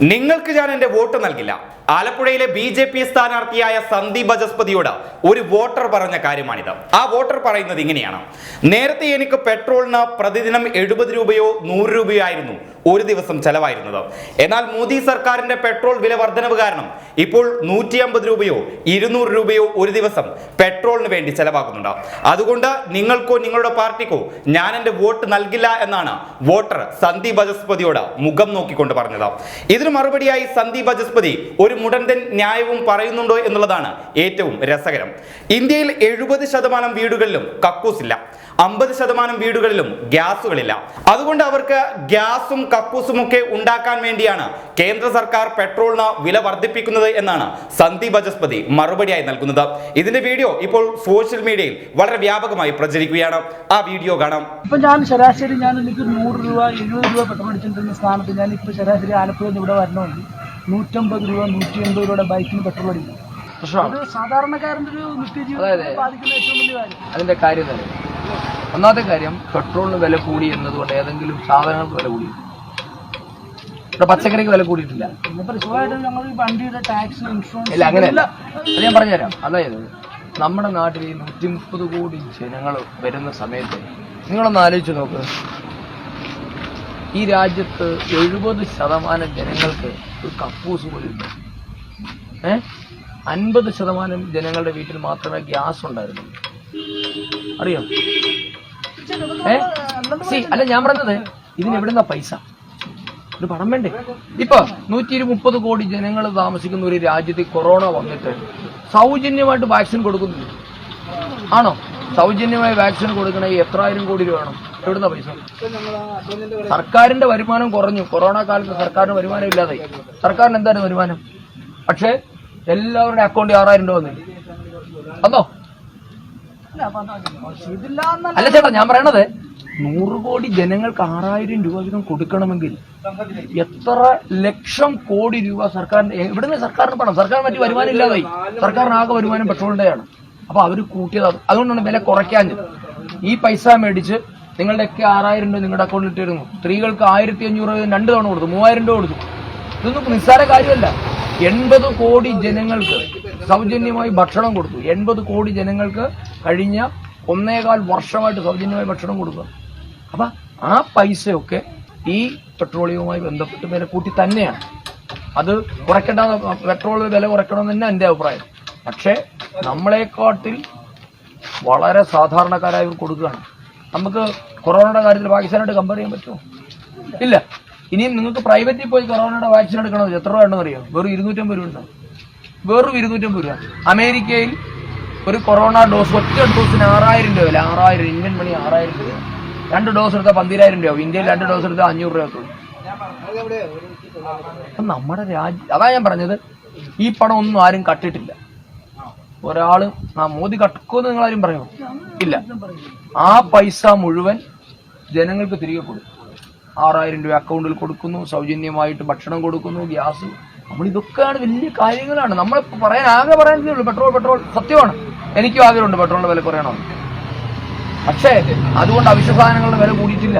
നിങ്ങൾക്ക് ഞാൻ എന്റെ വോട്ട് നൽകില്ല. ആലപ്പുഴയിലെ ബി ജെ പി സ്ഥാനാർത്ഥിയായ സന്ദീപ് ബജസ്പതിയോട് ഒരു വോട്ടർ പറഞ്ഞ കാര്യമാണിത്. ആ വോട്ടർ പറയുന്നത് ഇങ്ങനെയാണ്. നേരത്തെ എനിക്ക് പെട്രോളിന് പ്രതിദിനം എഴുപത് രൂപയോ നൂറ് രൂപയോ ആയിരുന്നു. ഒരു ദിവസം ചെലവായിരുന്നത്. എന്നാൽ മോദി സർക്കാരിന്റെ പെട്രോൾ വില വർധനവ് കാരണം ഇപ്പോൾ നൂറ്റി അമ്പത് രൂപയോ ഇരുന്നൂറ് രൂപയോ ഒരു ദിവസം പെട്രോളിന് വേണ്ടി ചെലവാക്കുന്നുണ്ട് അതുകൊണ്ട് നിങ്ങൾക്കോ നിങ്ങളുടെ പാർട്ടിക്കോ ഞാൻ എന്റെ വോട്ട് നൽകില്ല എന്നാണ് വോട്ടർ സന്ദീപ് ബജസ്പതിയോട് മുഖം നോക്കിക്കൊണ്ട് പറഞ്ഞത്. ഇതിന് മറുപടിയായി സന്ദീപ് ബജസ്പതി ഒരു മുടന്തൻ ന്യായവും പറയുന്നുണ്ടോ എന്നുള്ളതാണ് ഏറ്റവും രസകരം. ഇന്ത്യയിൽ എഴുപത് ശതമാനം വീടുകളിലും കക്കൂസില്ല. അമ്പത് ശതമാനം വീടുകളിലും ഗ്യാസുകളില്ല. അതുകൊണ്ട് അവർക്ക് ഗ്യാസും കക്കൂസും ഒക്കെ ഉണ്ടാക്കാൻ വേണ്ടിയാണ് കേന്ദ്ര സർക്കാർ പെട്രോളിന് വില വർദ്ധിപ്പിക്കുന്നത് എന്നാണ് സന്ദീപ് ബജസ്പതി മറുപടിയായി നൽകുന്നത്. ഇതിന്റെ വീഡിയോ ഇപ്പോൾ സോഷ്യൽ മീഡിയയിൽ വളരെ വ്യാപകമായി പ്രചരിക്കുകയാണ്. ആ വീഡിയോ കാണാം. ഇപ്പൊ ഞാൻ ശരാശരി ഞാൻ എനിക്ക് നൂറ് രൂപ എഴുപത് രൂപ പെട്രോൾ അടിച്ചിട്ടുള്ള സ്ഥാനത്ത് ഞാൻ ഇപ്പൊ ശരാശരി ആലപ്പുഴ ഇവിടെ വരണമെങ്കിൽ നൂറ്റമ്പത് രൂപ നൂറ്റി എൺപത് രൂപയുടെ ബൈക്കിന് പെട്രോൾ അടിക്കും. സാധാരണക്കാരന്റെ സാധാരണക്കാരന്റെ ഒരു നിത്യജീവിതത്തെ. ബാധിക്കുന്ന ഏറ്റവും വലിയ കാര്യം. അതിന്റെ കാര്യം തന്നെ ഒന്നാമത്തെ കാര്യം പെട്രോളിന് വില കൂടി എന്നതുകൊണ്ട് ഏതെങ്കിലും സാധനങ്ങൾക്ക് വില കൂടി. ഇവിടെ പച്ചക്കറിക്ക് വില കൂടിയിട്ടില്ല. ഇല്ല അങ്ങനെയല്ല അത് ഞാൻ പറഞ്ഞുതരാം. അതായത് നമ്മുടെ നാട്ടിൽ ഈ നൂറ്റി മുപ്പത് കോടി ജനങ്ങൾ വരുന്ന സമയത്ത് നിങ്ങളൊന്ന് ആലോചിച്ച് നോക്ക്. ഈ രാജ്യത്ത് എഴുപത് ശതമാനം ജനങ്ങൾക്ക് ഒരു കക്കൂസ് പോലും ഉണ്ട് ഏ? അൻപത് ശതമാനം ജനങ്ങളുടെ വീട്ടിൽ മാത്രമേ ഗ്യാസ് ഉണ്ടായിരുന്നുള്ളൂ. അറിയോ? ഏ? സി അല്ല ഞാൻ പറഞ്ഞത് ഇതിന് എവിടുന്ന പൈസ? ഒരു പണം വേണ്ടേ? ഇപ്പൊ നൂറ്റി മുപ്പത് കോടി ജനങ്ങൾ താമസിക്കുന്ന ഒരു രാജ്യത്ത് കൊറോണ വന്നിട്ട് സൗജന്യമായിട്ട് വാക്സിൻ കൊടുക്കുന്നില്ല ആണോ? സൗജന്യമായി വാക്സിൻ കൊടുക്കണേ എത്രായിരം കോടി രൂപ വേണം. എവിടുന്ന പൈസ? സർക്കാരിന്റെ വരുമാനം കുറഞ്ഞു. കൊറോണ കാലത്ത് സർക്കാരിന് വരുമാനം ഇല്ലാതെ. സർക്കാരിന് എന്താണ് വരുമാനം? പക്ഷേ എല്ലാവരുടെ അക്കൗണ്ടിൽ ആറായിരം രൂപ വന്നു. അതോ അല്ല, ചേട്ടാ ഞാൻ പറയണത് നൂറ് കോടി ജനങ്ങൾക്ക് ആറായിരം രൂപ വീതം കൊടുക്കണമെങ്കിൽ എത്ര ലക്ഷം കോടി രൂപ സർക്കാരിന് എവിടുന്ന് സർക്കാരിന് പണം സർക്കാർ മറ്റു വരുമാനം ഇല്ലാതായി. സർക്കാരിന് ആകെ വരുമാനം പെട്രോളിന്റെയാണ് അപ്പൊ അവർ കൂട്ടിയത് അതുകൊണ്ടാണ് വില കുറയ്ക്കാഞ്ഞത്. ഈ പൈസ മേടിച്ച് നിങ്ങളുടെയൊക്കെ ആറായിരം രൂപ നിങ്ങളുടെ അക്കൗണ്ടിൽ ഇട്ടിരുന്നു. സ്ത്രീകൾക്ക് ആയിരത്തി അഞ്ഞൂറ് രണ്ട് തവണ കൊടുത്തു. മൂവായിരം രൂപ കൊടുത്തു. ഇതൊന്നും നിസ്സാര കാര്യമല്ല. എൺപത് കോടി ജനങ്ങൾക്ക് സൗജന്യമായി ഭക്ഷണം കൊടുത്തു. എൺപത് കോടി ജനങ്ങൾക്ക് കഴിഞ്ഞ ഒന്നേകാൽ വർഷമായിട്ട് സൗജന്യമായി ഭക്ഷണം കൊടുക്കുക. അപ്പൊ ആ പൈസയൊക്കെ ഈ പെട്രോളിയവുമായി ബന്ധപ്പെട്ട് വില കൂട്ടി തന്നെയാണ്. അത് കുറയ്ക്കേണ്ട പെട്രോൾ വില കുറയ്ക്കണം തന്നെ എന്റെ അഭിപ്രായം. പക്ഷേ നമ്മളെക്കാട്ടിൽ വളരെ സാധാരണക്കാരായവർ കൊടുക്കുകയാണ്. നമുക്ക് കൊറോണയുടെ കാര്യത്തിൽ പാകിസ്ഥാനായിട്ട് കമ്പയർ ചെയ്യാൻ പറ്റുമോ? ഇല്ല. ഇനിയും നിങ്ങൾക്ക് പ്രൈവറ്റിൽ പോയി കൊറോണയുടെ വാക്സിൻ എടുക്കണമെന്ന് എത്ര രൂപ ഉണ്ടെന്ന് അറിയോ വെറും ഇരുന്നൂറ്റമ്പത് രൂപ ഉണ്ടാവും വെറും ഇരുന്നൂറ്റമ്പത് രൂപ. അമേരിക്കയിൽ ഒരു കൊറോണ ഡോസ് ഒറ്റ ഡോസിന് ആറായിരം രൂപ അല്ലെ ആറായിരം ഇന്ത്യൻ മണി ആറായിരം രൂപ. രണ്ട് ഡോസ് എടുത്താൽ പന്തിരായിരം രൂപ. ഇന്ത്യയിൽ രണ്ട് ഡോസ് എടുത്താൽ അഞ്ഞൂറ് രൂപ അപ്പൊ നമ്മുടെ രാജ്യം അതാ ഞാൻ പറഞ്ഞത്. ഈ പണം ഒന്നും ആരും കട്ടിട്ടില്ല. ഒരാൾ ആ മോദി കട്ടുക്കുമെന്ന് നിങ്ങൾ ആരും പറയുമോ ഇല്ല. ആ പൈസ മുഴുവൻ ജനങ്ങൾക്ക് തിരികെ കൊടുക്കും. ആറായിരം രൂപ അക്കൗണ്ടിൽ കൊടുക്കുന്നു സൗജന്യമായിട്ട് ഭക്ഷണം കൊടുക്കുന്നു ഗ്യാസ്. നമ്മൾ ഇതൊക്കെയാണ് വലിയ കാര്യങ്ങളാണ്. നമ്മൾ പറയാൻ ആകെ പറയാൻ ഉള്ളൂ. പെട്രോൾ പെട്രോൾ സത്യമാണ്. എനിക്കും ആഗ്രഹമുണ്ട് പെട്രോളിന്റെ വില കുറയണമെന്ന്. പക്ഷേ അതുകൊണ്ട് അവശ്യ സാധനങ്ങളുടെ വില കൂടിയിട്ടില്ല.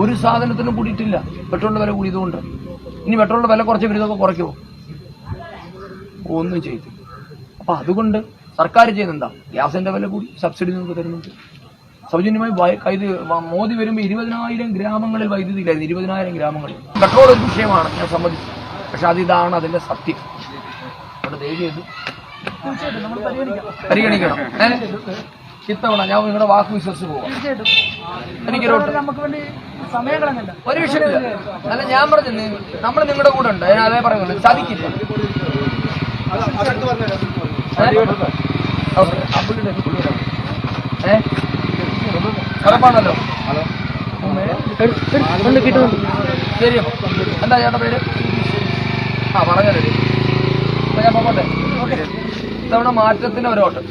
ഒരു സാധനത്തിനും കൂടിയിട്ടില്ല. പെട്രോളിന്റെ വില കൂടിയതുകൊണ്ട്. ഇനി പെട്രോളിന്റെ വില കുറച്ച് വരുന്നതൊക്കെ കുറയ്ക്കുമോ ഒന്നും ചെയ്തില്ല അപ്പൊ അതുകൊണ്ട് സർക്കാർ ചെയ്യുന്നെന്താ ഗ്യാസിന്റെ വില കൂടി സബ്സിഡി നിങ്ങൾക്ക് തരുന്നുണ്ട്. സൗജന്യമായി മോദി വരുമ്പോൾ ഇരുപതിനായിരം ഗ്രാമങ്ങളിൽ വൈദ്യുതി ഇല്ലായിരുന്നു. ഇരുപതിനായിരം ഗ്രാമങ്ങളിൽ. പെട്രോൾ ഒരു വിഷയമാണ് ഞാൻ സമ്മതിച്ചു. പക്ഷെ അതിതാണ് അതിന്റെ സത്യം. അവിടെ ദയവ് ചെയ്ത് പരിഗണിക്കണം? ഇത്തവണ ഞാൻ നിങ്ങളുടെ വാക്ക് വിശ്വസിച്ച് പോവാം. എനിക്കൊരു ഒരു വിഷയമില്ല. അല്ല ഞാൻ പറഞ്ഞു നമ്മൾ നിങ്ങളുടെ കൂടെ ഉണ്ട്. ഞാൻ അതേ പറയുള്ളൂ. ചതിക്കില്ല. ഏ? ഓക്കേ. ആ പുള്ളിയുടെ ഒരു പുള്ളിയുടെ. ഏ? ഉറപ്പാണല്ലോ ശരി എന്താ ചേട്ടാ പേര്? ആ പറഞ്ഞല്ലേ ഞാൻ പോകട്ടെ? ഇത്തവണ മാറ്റത്തിന് ഒരു ഓട്ടം.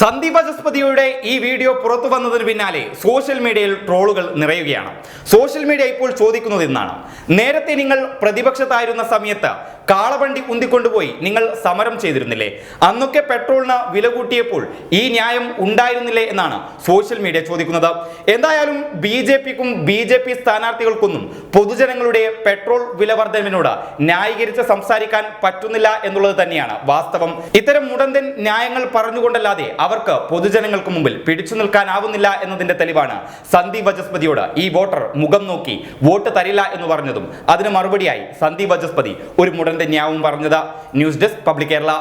സന്ദീപ് ജസ്പതിയുടെ ഈ വീഡിയോ പുറത്തു വന്നതിന് പിന്നാലെ സോഷ്യൽ മീഡിയയിൽ ട്രോളുകൾ നിറയുകയാണ്. സോഷ്യൽ മീഡിയ ഇപ്പോൾ ചോദിക്കുന്നത് എന്നാണ് നേരത്തെ നിങ്ങൾ പ്രതിപക്ഷത്തായിരുന്ന സമയത്ത് കാളവണ്ടി ഉന്തിക്കൊണ്ടുപോയി നിങ്ങൾ സമരം ചെയ്തിരുന്നില്ലേ? അന്നൊക്കെ പെട്രോളിന് വില കൂട്ടിയപ്പോൾ ഈ ന്യായം ഉണ്ടായിരുന്നില്ലേ എന്നാണ് സോഷ്യൽ മീഡിയ ചോദിക്കുന്നത്. എന്തായാലും ബി ജെ പിക്കും ബി ജെ പി സ്ഥാനാർത്ഥികൾക്കൊന്നും പൊതുജനങ്ങളുടെ പെട്രോൾ വില വർധനവിനോട് ന്യായീകരിച്ച് സംസാരിക്കാൻ പറ്റുന്നില്ല എന്നുള്ളത് തന്നെയാണ് വാസ്തവം. ഇത്തരം മുടന്തൻ ന്യായങ്ങൾ പറഞ്ഞുകൊണ്ടല്ലാതെ അവർക്ക് പൊതുജനങ്ങൾക്ക് മുമ്പിൽ പിടിച്ചു നിൽക്കാനാവുന്നില്ല എന്നതിന്റെ തെളിവാണ് സന്ദീപ് വചസ്പതിയോട് ഈ വോട്ടർ മുഖം നോക്കി വോട്ട് തരില്ല എന്ന് പറഞ്ഞതും അതിന് മറുപടിയായി സന്ദീപ് വചസ്പതി ഒരു മുടന്റെ ന്യായവും പറഞ്ഞത്. News desk public Kerala.